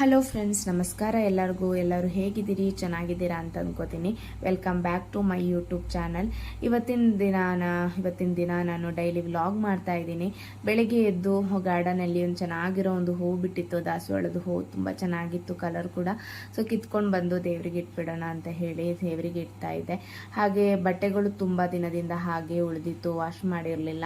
Hello friends ನಮಸ್ಕಾರ ಎಲ್ಲರಿಗೂ. ಎಲ್ಲರೂ ಹೇಗಿದ್ದೀರಿ? ಚೆನ್ನಾಗಿದ್ದೀರಾ ಅಂತ ಅಂದ್ಕೋತೀನಿ welcome back to my YouTube channel ಇವತ್ತಿನ ದಿನ ನಾ- ಇವತ್ತಿನ ದಿನ ನಾನು ಡೈಲಿ ವ್ಲಾಗ್ ಮಾಡ್ತಾ ಇದ್ದೀನಿ. ಬೆಳಗ್ಗೆ ಎದ್ದು ಗಾರ್ಡನಲ್ಲಿ ಒಂದು ಚೆನ್ನಾಗಿರೋ ಒಂದು ಹೂ ಬಿಟ್ಟಿತ್ತು. ದಾಸವಾಳದ ಹೂ ತುಂಬ ಚೆನ್ನಾಗಿತ್ತು ಕಲರ್ ಕೂಡ. ಸೊ ಕಿತ್ಕೊಂಡು ಬಂದು ದೇವರಿಗೆ ಇಟ್ಬಿಡೋಣ ಅಂತ ಹೇಳಿ ದೇವರಿಗೆ ಇಡ್ತಾ ಇದ್ದೆ. ಹಾಗೆ ಬಟ್ಟೆಗಳು ತುಂಬ ದಿನದಿಂದ ಹಾಗೆ ಉಳಿದಿತ್ತು ವಾಶ್ ಮಾಡಿರಲಿಲ್ಲ.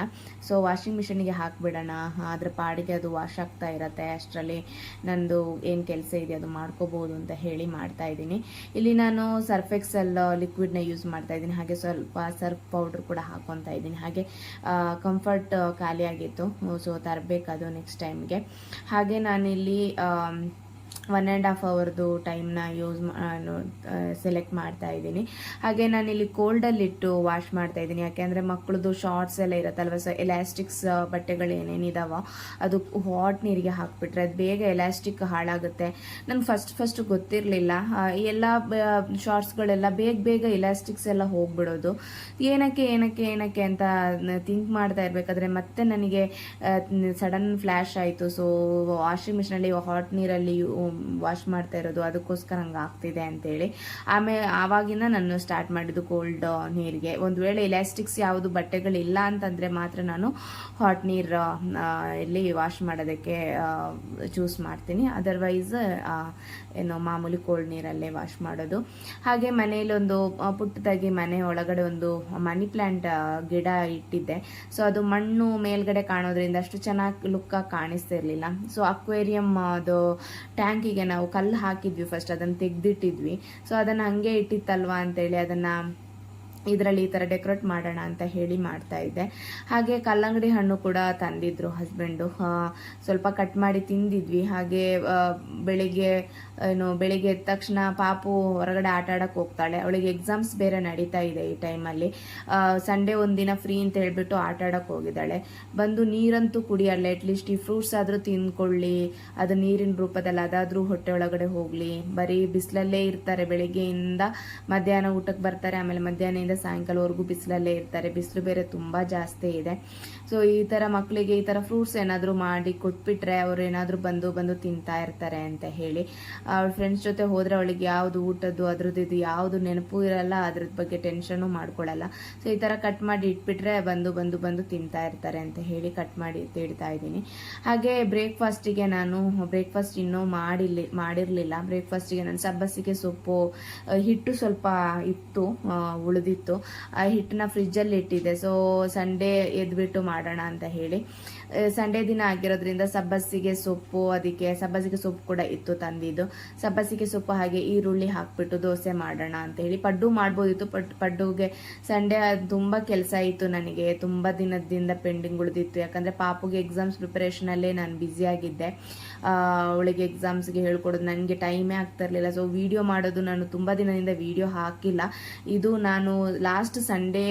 ಸೊ ವಾಷಿಂಗ್ ಮಿಷಿನಿಗೆ ಹಾಕ್ಬಿಡೋಣ. ಅದರ ಪಾಡಿಗೆ ಅದು ವಾಶ್ ಆಗ್ತಾ ಇರತ್ತೆ. ಅಷ್ಟರಲ್ಲಿ ನಂದು ಏನು ಕೆಲಸ ಇದೆ, ಅದು ಮಾಡ್ಕೋಬಹುದು ಅಂತ ಹೇಳಿ ಮಾಡ್ತಾ ಇದ್ದೀನಿ. ಇಲ್ಲಿ ನಾನು ಸರ್ಫೆಕ್ಸಲ್ ಲಿಕ್ವಿಡ್ನ ಯೂಸ್ ಮಾಡ್ತಾ ಇದ್ದೀನಿ. ಹಾಗೆ ಸ್ವಲ್ಪ ಸರ್ಫ್ ಪೌಡರ್ ಕೂಡ ಹಾಕೊತಾ ಇದ್ದೀನಿ. ಹಾಗೆ ಕಂಫರ್ಟ್ ಖಾಲಿಯಾಗಿತ್ತು. ಸೊ ತರಬೇಕದು ನೆಕ್ಸ್ಟ್ ಟೈಮ್ಗೆ ಹಾಗೆ ನಾನಿಲ್ಲಿ ಒನ್ ಆ್ಯಂಡ್ ಹಾಫ್ ಅವರ್ದು ಟೈಮ್ನ ಯೂಸ್ ಸೆಲೆಕ್ಟ್ ಮಾಡ್ತಾ ಇದ್ದೀನಿ. ಹಾಗೆ ನಾನಿಲ್ಲಿ ಕೋಲ್ಡಲ್ಲಿಟ್ಟು ವಾಶ್ ಮಾಡ್ತಾ ಇದ್ದೀನಿ. ಯಾಕೆಂದರೆ ಮಕ್ಕಳದು ಶಾರ್ಟ್ಸ್ ಎಲ್ಲ ಇರುತ್ತಲ್ವ ಸೊ ಎಲಾಸ್ಟಿಕ್ಸ್ ಬಟ್ಟೆಗಳು ಏನೇನಿದಾವ ಅದು ಹಾಟ್ ನೀರಿಗೆ ಹಾಕ್ಬಿಟ್ರೆ ಅದು ಬೇಗ ಎಲಾಸ್ಟಿಕ್ ಹಾಳಾಗುತ್ತೆ. ನನಗೆ ಫಸ್ಟ್ ಫಸ್ಟ್ ಗೊತ್ತಿರಲಿಲ್ಲ. ಎಲ್ಲ ಶಾರ್ಟ್ಸ್ಗಳೆಲ್ಲ ಬೇಗ ಬೇಗ ಎಲಾಸ್ಟಿಕ್ಸ್ ಎಲ್ಲ ಹೋಗ್ಬಿಡೋದು. ಏನಕ್ಕೆ ಏನಕ್ಕೆ ಏನಕ್ಕೆ ಅಂತ ಥಿಂಕ್ ಮಾಡ್ತಾ ಇರಬೇಕಾದ್ರೆ ಮತ್ತೆ ನನಗೆ ಸಡನ್ ಫ್ಲ್ಯಾಶ್ ಆಯಿತು. ಸೊ ವಾಷಿಂಗ್ ಮಿಷಿನಲ್ಲಿ ಹಾಟ್ ನೀರಲ್ಲಿ ವಾಶ್ ಮಾಡ್ತಾ ಇರೋದು ಅದಕ್ಕೋಸ್ಕರ ಹಂಗೆ ಆಗ್ತಿದೆ ಅಂತೇಳಿ. ಆಮೇಲೆ ಆವಾಗಿನ ನಾನು ಸ್ಟಾರ್ಟ್ ಮಾಡಿದ್ದು ಕೋಲ್ಡ್ ನೀರಿಗೆ. ಒಂದು ವೇಳೆ ಇಲಾಸ್ಟಿಕ್ಸ್ ಯಾವುದು ಬಟ್ಟೆಗಳಿಲ್ಲ ಅಂತಂದರೆ ಮಾತ್ರ ನಾನು ಹಾಟ್ ನೀರು ಇಲ್ಲಿ ವಾಶ್ ಮಾಡೋದಕ್ಕೆ ಚೂಸ್ ಮಾಡ್ತೀನಿ. ಅದರ್ವೈಸ್ ಏನು ಮಾಮೂಲಿ ಕೋಲ್ಡ್ ನೀರಲ್ಲೇ ವಾಶ್ ಮಾಡೋದು. ಹಾಗೆ ಮನೆಯಲ್ಲಿ ಒಂದು ಆ, ಪುಟ್ಟದಾಗಿ ಮನೆ ಒಳಗಡೆ ಒಂದು ಮನಿ ಪ್ಲ್ಯಾಂಟ್ ಗಿಡ ಇಟ್ಟಿದ್ದೆ. ಸೊ ಅದು ಮಣ್ಣು ಮೇಲ್ಗಡೆ ಕಾಣೋದ್ರಿಂದ ಅಷ್ಟು ಚೆನ್ನಾಗಿ ಲುಕ್ಕಾಗಿ ಕಾಣಿಸ್ತಿರ್ಲಿಲ್ಲ. ಸೊ ಅಕ್ವೇರಿಯಂ ಅದು ಟ್ಯಾಂಕಿಗೆ ನಾವು ಕಲ್ಲು ಹಾಕಿದ್ವಿ ಫಸ್ಟ್ ಅದನ್ನು ತೆಗೆದಿಟ್ಟಿದ್ವಿ. ಸೊ ಅದನ್ನು ಹಂಗೆ ಇಟ್ಟಿತ್ತಲ್ವಾ ಅಂತೇಳಿ ಅದನ್ನು ಇದರಲ್ಲಿ ಈ ಥರ ಡೆಕೋರೇಟ್ ಮಾಡೋಣ ಅಂತ ಹೇಳಿ ಮಾಡ್ತಾ ಇದ್ದೆ. ಹಾಗೆ ಕಲ್ಲಂಗಡಿ ಹಣ್ಣು ಕೂಡ ತಂದಿದ್ರು ಹಸ್ಬೆಂಡು. ಸ್ವಲ್ಪ ಕಟ್ ಮಾಡಿ ತಿಂದಿದ್ವಿ. ಹಾಗೆ ಬೆಳಿಗ್ಗೆ, ಏನು, ಬೆಳಿಗ್ಗೆ ಎದ್ದ ತಕ್ಷಣ ಪಾಪು ಹೊರಗಡೆ ಆಟ ಆಡಕ್ಕೆ ಹೋಗ್ತಾಳೆ. ಅವಳಿಗೆ ಎಕ್ಸಾಮ್ಸ್ ಬೇರೆ ನಡೀತಾ ಇದೆ ಈ ಟೈಮಲ್ಲಿ ಸಂಡೇ ಒಂದಿನ ಫ್ರೀ ಅಂತ ಹೇಳಿಬಿಟ್ಟು ಆಟ ಆಡಕ್ಕೆ ಹೋಗಿದ್ದಾಳೆ. ಬಂದು ನೀರಂತೂ ಕುಡಿಯಲ್ಲ. ಅಟ್ಲೀಸ್ಟ್ ಈ ಫ್ರೂಟ್ಸ್ ಆದರೂ ತಿಂದ್ಕೊಳ್ಳಿ. ಅದು ನೀರಿನ ರೂಪದಲ್ಲಿ ಅದಾದರೂ ಹೊಟ್ಟೆ ಒಳಗಡೆ ಹೋಗಲಿ. ಬರೀ ಬಿಸಿಲಲ್ಲೇ ಇರ್ತಾರೆ. ಬೆಳಿಗ್ಗೆಯಿಂದ ಮಧ್ಯಾಹ್ನ ಊಟಕ್ಕೆ ಬರ್ತಾರೆ. ಆಮೇಲೆ ಮಧ್ಯಾಹ್ನದಿಂದ ಸಾಯಂಕಾಲವರೆಗೂ ಬಿಸಿಲಲ್ಲೇ ಇರ್ತಾರೆ. ಬಿಸಿಲು ಬೇರೆ ತುಂಬ ಜಾಸ್ತಿ ಇದೆ. ಸೊ ಈ ಥರ ಮಕ್ಕಳಿಗೆ ಈ ಥರ ಫ್ರೂಟ್ಸ್ ಏನಾದರೂ ಮಾಡಿ ಕೊಟ್ಬಿಟ್ರೆ ಅವ್ರು ಏನಾದರೂ ಬಂದು ಬಂದು ತಿಂತಾ ಇರ್ತಾರೆ ಅಂತ ಹೇಳಿ. ಅವ್ರ ಫ್ರೆಂಡ್ಸ್ ಜೊತೆ ಹೋದರೆ ಅವಳಿಗೆ ಯಾವುದು ಊಟದ್ದು ಅದ್ರದ್ದು ಇದು ಯಾವುದು ನೆನಪು ಇರಲ್ಲ ಅದ್ರದ್ದು ಬಗ್ಗೆ ಟೆನ್ಷನು ಮಾಡ್ಕೊಳ್ಳಲ್ಲ ಸೊ ಈ ಥರ ಕಟ್ ಮಾಡಿ ಇಟ್ಬಿಟ್ರೆ ಬಂದು ಬಂದು ಬಂದು ತಿಂತಾ ಇರ್ತಾರೆ ಅಂತ ಹೇಳಿ ಕಟ್ ಮಾಡಿ ಇಡ್ತಾ ಇದ್ದೀನಿ. ಹಾಗೆ ಬ್ರೇಕ್ಫಾಸ್ಟಿಗೆ ನಾನು ಬ್ರೇಕ್ಫಾಸ್ಟ್ ಇನ್ನೂ ಮಾಡಿಲ್ಲ ಮಾಡಿರಲಿಲ್ಲ. ಬ್ರೇಕ್ಫಾಸ್ಟಿಗೆ ನಾನು ಸಬ್ಬಸಿಗೆ ಸೊಪ್ಪು ಹಿಟ್ಟು ಸ್ವಲ್ಪ ಇತ್ತು ಆ, ಉಳಿದಿತ್ತು ಆ ಹಿಟ್ಟನ್ನ ಫ್ರಿಜ್ಜಲ್ಲಿ ಇಟ್ಟಿದ್ದೆ. ಸೊ ಸಂಡೇ ಎದ್ಬಿಟ್ಟು ಮಾಡೋಣ ಅಂತ ಹೇಳಿ. ಸಂಡೇ ದಿನ ಆಗಿರೋದ್ರಿಂದ ಸಬ್ಬಸಿಗೆ ಸೊಪ್ಪು, ಅದಕ್ಕೆ ಸಬ್ಬಸಿಗೆ ಸೊಪ್ಪು ಕೂಡ ಇತ್ತು ತಂದಿದ್ದು. ಸಬ್ಬಸಿಗೆ ಸೊಪ್ಪು ಹಾಗೆ ಈರುಳ್ಳಿ ಹಾಕ್ಬಿಟ್ಟು ದೋಸೆ ಮಾಡೋಣ ಅಂತ ಹೇಳಿ. ಪಡ್ಡು ಮಾಡ್ಬೋದಿತ್ತು. ಪಡ್, ಪಡ್ಡುಗೆ ಸಂಡೇ ತುಂಬ ಕೆಲಸ ಇತ್ತು ನನಗೆ. ತುಂಬ ದಿನದಿಂದ ಪೆಂಡಿಂಗ್ ಉಳಿದಿತ್ತು. ಯಾಕಂದರೆ ಪಾಪುಗೆ ಎಕ್ಸಾಮ್ಸ್ ಪ್ರಿಪರೇಷನಲ್ಲೇ ನಾನು ಬ್ಯುಸಿಯಾಗಿದ್ದೆ ಅವಳಿಗೆ ಎಕ್ಸಾಮ್ಸ್ಗೆ ಹೇಳ್ಕೊಡೋದು ನನಗೆ ಟೈಮೇ ಆಗ್ತಾ ಇರಲಿಲ್ಲ. ಸೊ ವಿಡಿಯೋ ಮಾಡೋದು ನಾನು ತುಂಬ ದಿನದಿಂದ ವಿಡಿಯೋ ಹಾಕಿಲ್ಲ. ಇದು ನಾನು ಲಾಸ್ಟ್ ಸಂಡೇ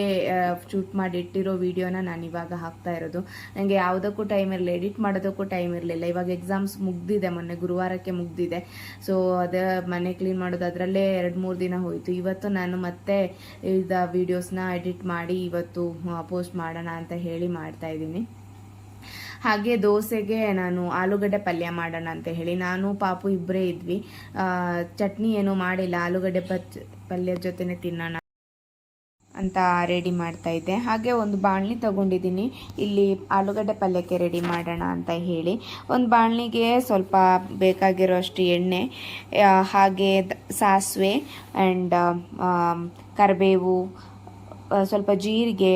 ಶೂಟ್ ಮಾಡಿ ಇಟ್ಟಿರೋ ವಿಡಿಯೋನ ನಾನು ಇವಾಗ ಹಾಕ್ತಾ ಇರೋದು. ನನಗೆ ಯಾವುದಕ್ಕೂ ಟೈಮ್ ಇರಲಿಲ್ಲ ಎಡಿಟ್ ಮಾಡೋದಕ್ಕೂ ಟೈಮ್ ಇರಲಿಲ್ಲ. ಇವಾಗ ಎಕ್ಸಾಮ್ಸ್ ಮುಗ್ದಿದೆ, ಮೊನ್ನೆ ಗುರುವಾರಕ್ಕೆ ಮುಗ್ದಿದೆ. ಸೊ ಅದೇ ಮನೆ ಕ್ಲೀನ್ ಮಾಡೋದು ಅದರಲ್ಲೇ ಎರಡು ಮೂರು ದಿನ ಹೋಯಿತು. ಇವತ್ತು ನಾನು ಮತ್ತೆ ಇದ ವಿಡಿಯೋಸ್ನ ಎಡಿಟ್ ಮಾಡಿ ಇವತ್ತು ಪೋಸ್ಟ್ ಮಾಡೋಣ ಅಂತ ಹೇಳಿ ಮಾಡ್ತಾ ಇದ್ದೀನಿ. ಹಾಗೆ ದೋಸೆಗೆ ನಾನು ಆಲೂಗಡ್ಡೆ ಪಲ್ಯ ಮಾಡೋಣ ಅಂತ ಹೇಳಿ. ನಾನು, ಪಾಪು ಇಬ್ಬರೇ ಇದ್ವಿ. ಚಟ್ನಿ ಏನು ಮಾಡಿಲ್ಲ. ಆಲೂಗಡ್ಡೆ ಪಚ್, ಪಲ್ಯದ ಜೊತೆನೆ ತಿನ್ನೋಣ ಅಂತ ರೆಡಿ ಮಾಡ್ತಾ ಇದ್ದೆ. ಹಾಗೆ ಒಂದು ಬಾಣಲಿ ತಗೊಂಡಿದ್ದೀನಿ. ಇಲ್ಲಿ ಆಲೂಗಡ್ಡೆ ಪಲ್ಯಕ್ಕೆ ರೆಡಿ ಮಾಡೋಣ ಅಂತ ಹೇಳಿ. ಒಂದು ಬಾಣಲಿಗೆ ಸ್ವಲ್ಪ ಬೇಕಾಗಿರೋಷ್ಟು ಎಣ್ಣೆ ಹಾಗೆ ಸಾಸಿವೆ ಆ್ಯಂಡ್ ಕರಿಬೇವು ಸ್ವಲ್ಪ ಜೀರಿಗೆ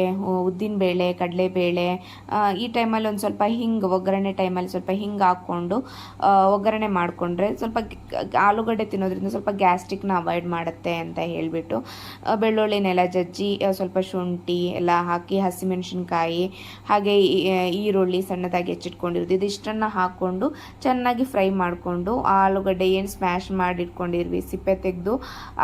ಉದ್ದಿನಬೇಳೆ ಕಡಲೆಬೇಳೆ ಈ ಟೈಮಲ್ಲಿ ಒಂದು ಸ್ವಲ್ಪ ಹಿಂಗೆ, ಒಗ್ಗರಣೆ ಟೈಮಲ್ಲಿ ಸ್ವಲ್ಪ ಹಿಂಗೆ ಹಾಕ್ಕೊಂಡು ಒಗ್ಗರಣೆ ಮಾಡಿಕೊಂಡ್ರೆ ಸ್ವಲ್ಪ ಆಲೂಗಡ್ಡೆ ತಿನ್ನೋದ್ರಿಂದ ಸ್ವಲ್ಪ ಗ್ಯಾಸ್ಟ್ರಿಕ್ನ ಅವಾಯ್ಡ್ ಮಾಡುತ್ತೆ ಅಂತ ಹೇಳಿಬಿಟ್ಟು ಬೆಳ್ಳುಳ್ಳಿನೆಲ್ಲ ಜಜ್ಜಿ ಸ್ವಲ್ಪ ಶುಂಠಿ ಎಲ್ಲ ಹಾಕಿ, ಹಸಿಮೆಣಸಿನ್ಕಾಯಿ, ಹಾಗೆ ಈರುಳ್ಳಿ ಸಣ್ಣದಾಗಿ ಹೆಚ್ಚಿಟ್ಕೊಂಡಿರೋದು. ಇದಿಷ್ಟನ್ನು ಹಾಕ್ಕೊಂಡು ಚೆನ್ನಾಗಿ ಫ್ರೈ ಮಾಡಿಕೊಂಡು, ಆಲೂಗಡ್ಡೆ ಏನು ಸ್ಮ್ಯಾಶ್ ಮಾಡಿ ಇಟ್ಕೊಂಡಿರ್ವಿ ಸಿಪ್ಪೆ ತೆಗೆದು,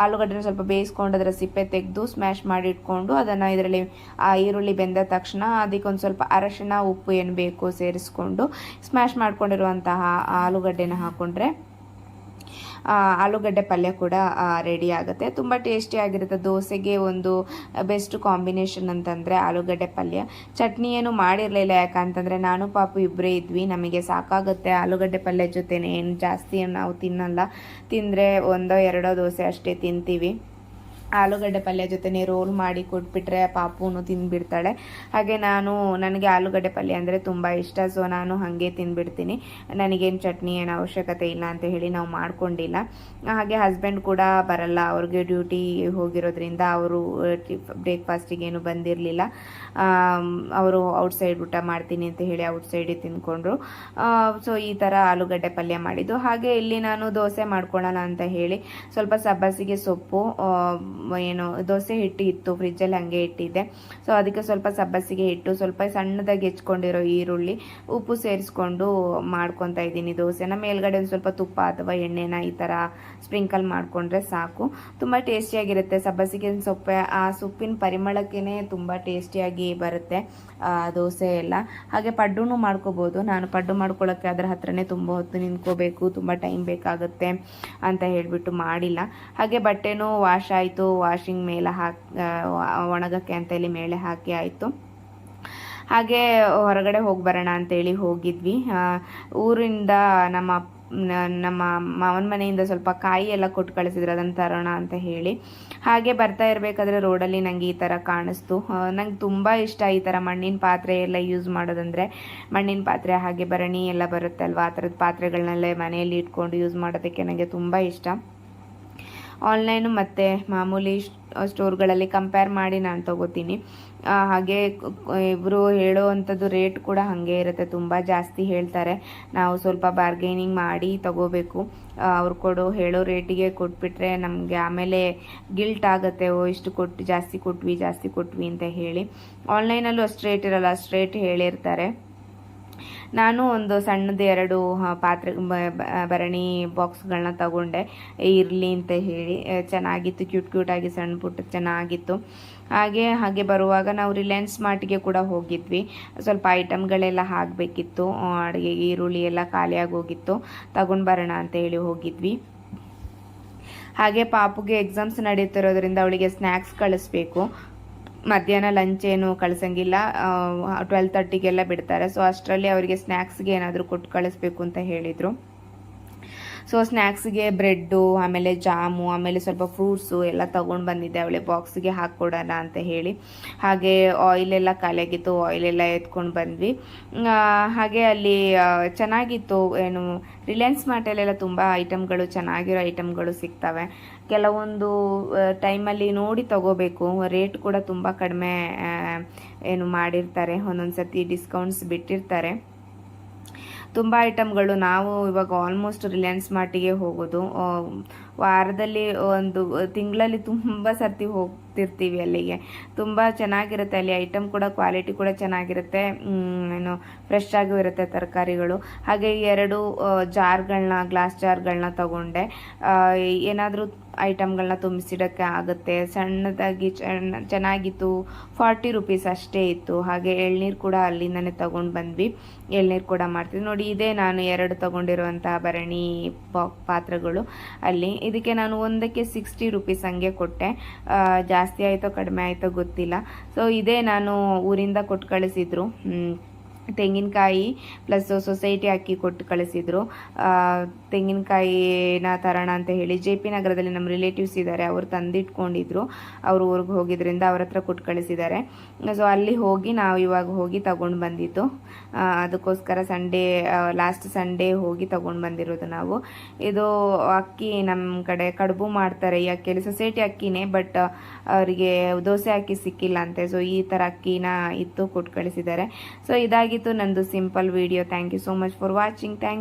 ಆಲೂಗಡ್ಡೆನ ಸ್ವಲ್ಪ ಬೇಯಿಸ್ಕೊಂಡು ಅದರ ಸಿಪ್ಪೆ ತೆಗೆದು ಸ್ಮ್ಯಾಶ್ ಮಾಡಿ ಇಟ್ಕೊಂಡು ಅದನ್ನು ಇದರಲ್ಲಿ ಆ ಈರುಳ್ಳಿ ಬೆಂದ ತಕ್ಷಣ ಅದಕ್ಕೆ ಒಂದು ಸ್ವಲ್ಪ ಅರಶಿನ, ಉಪ್ಪು, ಏನು ಬೇಕು ಸೇರಿಸ್ಕೊಂಡು ಸ್ಮ್ಯಾಶ್ ಮಾಡ್ಕೊಂಡಿರುವಂತಹ ಆಲೂಗಡ್ಡೆನ ಹಾಕ್ಕೊಂಡ್ರೆ ಆಲೂಗಡ್ಡೆ ಪಲ್ಯ ಕೂಡ ರೆಡಿ ಆಗುತ್ತೆ. ತುಂಬ ಟೇಸ್ಟಿಯಾಗಿರುತ್ತೆ ದೋಸೆಗೆ ಒಂದು ಬೆಸ್ಟ್ ಕಾಂಬಿನೇಷನ್ ಅಂತಂದರೆ ಆಲೂಗಡ್ಡೆ ಪಲ್ಯ. ಚಟ್ನಿ ಏನು ಮಾಡಿರಲಿಲ್ಲ ಯಾಕಂತಂದರೆ ನಾನು ಪಾಪು ಇಬ್ಬರೇ ಇದ್ವಿ. ನಮಗೆ ಸಾಕಾಗುತ್ತೆ ಆಲೂಗಡ್ಡೆ ಪಲ್ಯ ಜೊತೆನೇ. ಏನು ಜಾಸ್ತಿ ನಾವು ತಿನ್ನಲ್ಲ. ತಿಂದರೆ ಒಂದೋ ಎರಡೋ ದೋಸೆ ಅಷ್ಟೇ ತಿಂತೀವಿ. ಆಲೂಗಡ್ಡೆ ಪಲ್ಯ ಜೊತೆನೆ ರೋಲ್ ಮಾಡಿ ಕೊಟ್ಬಿಟ್ರೆ ಪಾಪುನು ತಿಂದ್ಬಿಡ್ತಾಳೆ ಹಾಗೆ ನಾನು, ನನಗೆ ಆಲೂಗಡ್ಡೆ ಪಲ್ಯ ಅಂದರೆ ತುಂಬ ಇಷ್ಟ ಸೊ ನಾನು ಹಾಗೆ ತಿಂದ್ಬಿಡ್ತೀನಿ ನನಗೇನು ಚಟ್ನಿ ಏನು ಅವಶ್ಯಕತೆ ಇಲ್ಲ ಅಂತ ಹೇಳಿ ನಾವು ಮಾಡ್ಕೊಂಡಿಲ್ಲ. ಹಾಗೆ ಹಸ್ಬೆಂಡ್ ಕೂಡ ಬರಲ್ಲ, ಅವ್ರಿಗೆ ಡ್ಯೂಟಿ ಹೋಗಿರೋದ್ರಿಂದ ಅವರು ಬ್ರೇಕ್ಫಾಸ್ಟಿಗೇನು ಬಂದಿರಲಿಲ್ಲ. ಅವರು ಔಟ್ಸೈಡ್ ಊಟ ಮಾಡ್ತೀನಿ ಅಂತ ಹೇಳಿ ಔಟ್ಸೈಡಿಗೆ ತಿಂದ್ಕೊಂಡ್ರು ಸೊ ಈ ಥರ ಆಲೂಗಡ್ಡೆ ಪಲ್ಯ ಮಾಡಿದ್ದು. ಹಾಗೆ ಇಲ್ಲಿ ನಾನು ದೋಸೆ ಮಾಡ್ಕೊಳ್ಳೋಣ ಅಂತ ಹೇಳಿ ಸ್ವಲ್ಪ ಸಬ್ಬಸಿಗೆ ಸೊಪ್ಪು ಏನು ದೋಸೆ ಹಿಟ್ಟು ಇತ್ತು ಫ್ರಿಜ್ಜಲ್ಲಿ ಹಂಗೆ ಇಟ್ಟಿದ್ದೆ. ಸೊ ಅದಕ್ಕೆ ಸ್ವಲ್ಪ ಸಬ್ಬಸಿಗೆ ಹಿಟ್ಟು, ಸ್ವಲ್ಪ ಸಣ್ಣದಾಗಿ ಹೆಚ್ಕೊಂಡಿರೋ ಈರುಳ್ಳಿ ಉಪ್ಪು ಸೇರಿಸ್ಕೊಂಡು ಮಾಡ್ಕೊತಾ ಇದ್ದೀನಿ ದೋಸೆನ ಮೇಲ್ಗಡೆ ಒಂದು ಸ್ವಲ್ಪ ತುಪ್ಪ ಅಥವಾ ಎಣ್ಣೆನ ಈ ಥರ ಸ್ಪ್ರಿಂಕಲ್ ಮಾಡಿಕೊಂಡ್ರೆ ಸಾಕು. ತುಂಬ ಟೇಸ್ಟಿಯಾಗಿರುತ್ತೆ. ಸಬ್ಬಸಿಗೆ ಸೊಪ್ಪೆ, ಆ ಸೊಪ್ಪಿನ ಪರಿಮಳಕ್ಕೇ ತುಂಬ ಟೇಸ್ಟಿಯಾಗಿ ಬರುತ್ತೆ ದೋಸೆ ಎಲ್ಲ. ಹಾಗೆ ಪಡ್ಡೂ ಮಾಡ್ಕೋಬೋದು. ನಾನು ಪಡ್ಡು ಮಾಡ್ಕೊಳ್ಳೋಕ್ಕೆ ಅದರ ಹತ್ರನೇ ತುಂಬ ಹೊತ್ತು ನಿಂತ್ಕೋಬೇಕು, ತುಂಬ ಟೈಮ್ ಬೇಕಾಗುತ್ತೆ ಅಂತ ಹೇಳಿಬಿಟ್ಟು ಮಾಡಿಲ್ಲ. ಹಾಗೆ ಬಟ್ಟೆನೂ ವಾಶ್ ಆಯಿತು ವಾಷಿಂಗ್ ಮೇಲೆ ಹಾಕಿ ಒಣಗಕ್ಕೆ ಅಂತ ಹೇಳಿ ಮೇಲೆ ಹಾಕಿ ಆಯಿತು. ಹಾಗೆ ಹೊರಗಡೆ ಹೋಗಿ ಬರೋಣ ಅಂತೇಳಿ ಹೋಗಿದ್ವಿ. ಊರಿಂದ ನಮ್ಮ ನಮ್ಮ ಮಾವನ ಮನೆಯಿಂದ ಸ್ವಲ್ಪ ಕಾಯಿ ಎಲ್ಲ ಕೊಟ್ಟು ಕಳಿಸಿದ್ರು, ಅದನ್ನು ತರೋಣ ಅಂತ ಹೇಳಿ. ಹಾಗೆ ಬರ್ತಾ ಇರಬೇಕಾದ್ರೆ ರೋಡಲ್ಲಿ ನನಗೆ ಈ ಥರ ಕಾಣಿಸ್ತು. ನಂಗೆ ತುಂಬ ಇಷ್ಟ ಈ ಥರ ಮಣ್ಣಿನ ಪಾತ್ರೆ ಎಲ್ಲ ಯೂಸ್ ಮಾಡೋದಂದರೆ, ಮಣ್ಣಿನ ಪಾತ್ರೆ ಹಾಗೆ ಬರಣಿ ಎಲ್ಲ ಬರುತ್ತಲ್ವ, ಆ ಥರದ ಪಾತ್ರೆಗಳನ್ನೆಲ್ಲ ಮನೆಯಲ್ಲಿ ಇಟ್ಕೊಂಡು ಯೂಸ್ ಮಾಡೋದಕ್ಕೆ ನನಗೆ ತುಂಬ ಇಷ್ಟ. ಆನ್ಲೈನು ಮತ್ತು ಮಾಮೂಲಿ ಸ್ಟೋರ್ಗಳಲ್ಲಿ ಕಂಪೇರ್ ಮಾಡಿ ನಾನು ತಗೋತೀನಿ. ಹಾಗೆ ಇವರು ಹೇಳೋ ಅಂಥದ್ದು ರೇಟ್ ಕೂಡ ಹಾಗೆ ಇರುತ್ತೆ. ತುಂಬ ಜಾಸ್ತಿ ಹೇಳ್ತಾರೆ. ನಾವು ಸ್ವಲ್ಪ ಬಾರ್ಗೇನಿಂಗ್ ಮಾಡಿ ತಗೋಬೇಕು. ಅವ್ರು ಕೊಡೋ, ಹೇಳೋ ರೇಟಿಗೆ ಕೊಟ್ಬಿಟ್ರೆ ನಮಗೆ ಆಮೇಲೆ ಗಿಲ್ಟ್ ಆಗುತ್ತೆ. ಓ, ಇಷ್ಟು ಕೊಟ್ಟು ಜಾಸ್ತಿ ಕೊಟ್ವಿ ಜಾಸ್ತಿ ಕೊಟ್ವಿ ಅಂತ ಹೇಳಿ. ಆನ್ಲೈನಲ್ಲೂ ಅಷ್ಟು ರೇಟ್ ಇರಲ್ಲ. ಅಷ್ಟು ರೇಟ್ ಹೇಳಿರ್ತಾರೆ. ನಾನು ಒಂದು ಸಣ್ಣದು ಎರಡು ಪಾತ್ರೆ ಭರಣಿ ಬಾಕ್ಸ್ಗಳನ್ನ ತಗೊಂಡೆ. ಇರಲಿ ಅಂತ ಹೇಳಿ. ಚೆನ್ನಾಗಿತ್ತು ಕ್ಯೂಟ್ ಕ್ಯೂಟಾಗಿ ಸಣ್ಣ ಪುಟ್ಟ ಚೆನ್ನಾಗಿತ್ತು. ಹಾಗೆ ಹಾಗೆ ಬರುವಾಗ ನಾವು ರಿಲಯನ್ಸ್ ಮಾರ್ಟ್ಗೆ ಕೂಡ ಹೋಗಿದ್ವಿ. ಸ್ವಲ್ಪ ಐಟಮ್ಗಳೆಲ್ಲ ಹಾಕಬೇಕಿತ್ತು. ಅಡುಗೆಗೆ ಈರುಳ್ಳಿ ಎಲ್ಲ ಖಾಲಿಯಾಗಿ ಹೋಗಿತ್ತು. ತಗೊಂಡು ಬರೋಣ ಅಂತ ಹೇಳಿ ಹೋಗಿದ್ವಿ. ಹಾಗೆ ಪಾಪುಗೆ ಎಕ್ಸಾಮ್ಸ್ ನಡೀತಿರೋದ್ರಿಂದ ಅವಳಿಗೆ ಸ್ನ್ಯಾಕ್ಸ್ ಕಳಿಸ್ಬೇಕು. ಮಧ್ಯಾಹ್ನ ಲಂಚ್ ಏನು ಕಳ್ಸಂಗಿಲ್ಲ ಟ್ವೆಲ್ ತರ್ಟಿಗೆಲ್ಲ ಬಿಡ್ತಾರೆ. ಸೊ ಅಷ್ಟರಲ್ಲಿ ಅವರಿಗೆ ಸ್ನ್ಯಾಕ್ಸ್ಗೆ ಏನಾದರೂ ಕೊಟ್ಟು ಕಳಿಸ್ಬೇಕು ಅಂತ ಹೇಳಿದರು. ಸೊ ಸ್ನ್ಯಾಕ್ಸ್ಗೆ ಬ್ರೆಡ್ಡು ಆಮೇಲೆ ಜಾಮು, ಆಮೇಲೆ ಸ್ವಲ್ಪ ಫ್ರೂಟ್ಸು ಎಲ್ಲ ತೊಗೊಂಡು ಬಂದಿದ್ದೆ ಅವಳೆ ಬಾಕ್ಸ್ಗೆ ಹಾಕ್ಕೊಡೋಣ ಅಂತ ಹೇಳಿ. ಹಾಗೆ ಆಯಿಲ್ ಎಲ್ಲ ಖಾಲಿಯಾಗಿತ್ತು ಆಯಿಲ್ ಎಲ್ಲ ಎತ್ಕೊಂಡು ಬಂದ್ವಿ. ಹಾಗೆ ಅಲ್ಲಿ ಚೆನ್ನಾಗಿತ್ತು. ಏನು ರಿಲಯನ್ಸ್ ಮಾರ್ಟಲ್ಲೆಲ್ಲ ತುಂಬ ಐಟಮ್ಗಳು ಚೆನ್ನಾಗಿರೋ ಐಟಮ್ಗಳು ಸಿಗ್ತವೆ. ಕೆಲವೊಂದು ಟೈಮಲ್ಲಿ ನೋಡಿ ತಗೋಬೇಕು. ರೇಟ್ ಕೂಡ ತುಂಬ ಕಡಿಮೆ ಏನು ಮಾಡಿರ್ತಾರೆ. ಒಂದೊಂದು ಸರ್ತಿ ಡಿಸ್ಕೌಂಟ್ಸ್ ಬಿಟ್ಟಿರ್ತಾರೆ. ತುಂಬ ಐಟಮ್ಗಳು ನಾವು ಇವಾಗ ಆಲ್ಮೋಸ್ಟ್ ರಿಲಯನ್ಸ್ ಮಾರ್ಟಿಗೆ ಹೋಗೋದು ವಾರದಲ್ಲಿ ಒಂದು ತಿಂಗಳಲ್ಲಿ ತುಂಬ ಸರ್ತಿ ಹೋಗ್ತಿರ್ತೀವಿ ಅಲ್ಲಿಗೆ. ತುಂಬ ಚೆನ್ನಾಗಿರುತ್ತೆ ಅಲ್ಲಿ ಐಟಮ್ ಕೂಡ ಕ್ವಾಲಿಟಿ ಕೂಡ ಚೆನ್ನಾಗಿರುತ್ತೆ. ಏನು ಫ್ರೆಶ್ ಆಗೂ ಇರುತ್ತೆ ತರಕಾರಿಗಳು. ಹಾಗೆ ಎರಡು ಜಾರ್ಗಳನ್ನ ಗ್ಲಾಸ್ ಜಾರ್ಗಳನ್ನ ತಗೊಂಡೆ. ಏನಾದರೂ ಐಟಮ್ಗಳನ್ನ ತುಂಬಿಸಿಡೋಕ್ಕೆ ಆಗುತ್ತೆ. ಸಣ್ಣದಾಗಿ ಚೆನ್ನ ಚೆನ್ನಾಗಿತ್ತು. ಫಾರ್ಟಿ ರುಪೀಸ್ ಅಷ್ಟೇ ಇತ್ತು. ಹಾಗೆ ಎಳ್ನೀರು ಕೂಡ ಅಲ್ಲಿಂದನೇ ತೊಗೊಂಡು ಬಂದ್ವಿ. ಎಳ್ನೀರು ಕೂಡ ಮಾಡ್ತೀವಿ. ನೋಡಿ, ಇದೇ ನಾನು ಎರಡು ತೊಗೊಂಡಿರುವಂತಹ ಭರಣಿ ಪಾತ್ರೆಗಳು. ಅಲ್ಲಿ ಇದಕ್ಕೆ ನಾನು ಒಂದಕ್ಕೆ ಸಿಕ್ಸ್ಟಿ ರುಪೀಸ್ ಹಂಗೆ ಕೊಟ್ಟೆ. ಜಾಸ್ತಿ ಆಯಿತೋ ಕಡಿಮೆ ಆಯಿತೋ ಗೊತ್ತಿಲ್ಲ. ಸೊ ಇದೇ ನಾನು ಊರಿಂದ ಕೊಟ್ಟು ಕಳಿಸಿದ್ರು. ತೆಂಗಿನಕಾಯಿ ಪ್ಲಸ್ ಸೊಸೈಟಿ ಅಕ್ಕಿ ಕೊಟ್ಟು ಕಳಿಸಿದ್ರು. ತೆಂಗಿನಕಾಯಿನ ತರೋಣ ಅಂತ ಹೇಳಿ ಜೆ ಪಿ ನಗರದಲ್ಲಿ ನಮ್ಮ ರಿಲೇಟಿವ್ಸ್ ಇದ್ದಾರೆ, ಅವರು ತಂದಿಟ್ಕೊಂಡಿದ್ರು. ಅವರು ಊರಿಗೆ ಹೋಗಿದ್ರಿಂದ ಅವ್ರ ಹತ್ರ ಕೊಟ್ಟು ಕಳಿಸಿದ್ದಾರೆ. ಸೊ ಅಲ್ಲಿ ಹೋಗಿ ನಾವು ಇವಾಗ ಹೋಗಿ ತಗೊಂಡು ಬಂದಿತ್ತು ಅದಕ್ಕೋಸ್ಕರ ಸಂಡೇ ಲಾಸ್ಟ್ ಸಂಡೇ ಹೋಗಿ ತಗೊಂಡು ಬಂದಿರೋದು ನಾವು. ಇದು ಅಕ್ಕಿ ನಮ್ಮ ಕಡೆ ಕಡುಬು ಮಾಡ್ತಾರೆ, ಈ ಅಕ್ಕಿಯಲ್ಲಿ ಸೊಸೈಟಿ ಅಕ್ಕಿನೇ ಬಟ್ ಅವರಿಗೆ ದೋಸೆ ಅಕ್ಕಿ ಸಿಕ್ಕಿಲ್ಲ ಅಂತೆ. ಸೊ ಈ ಥರ ಅಕ್ಕಿನ ಇತ್ತು, ಕೊಟ್ಟು ಕಳಿಸಿದ್ದಾರೆ. ಸೊ ಇದಾಗಿತ್ತು ನಂದು simple video. Thank you so much for watching thank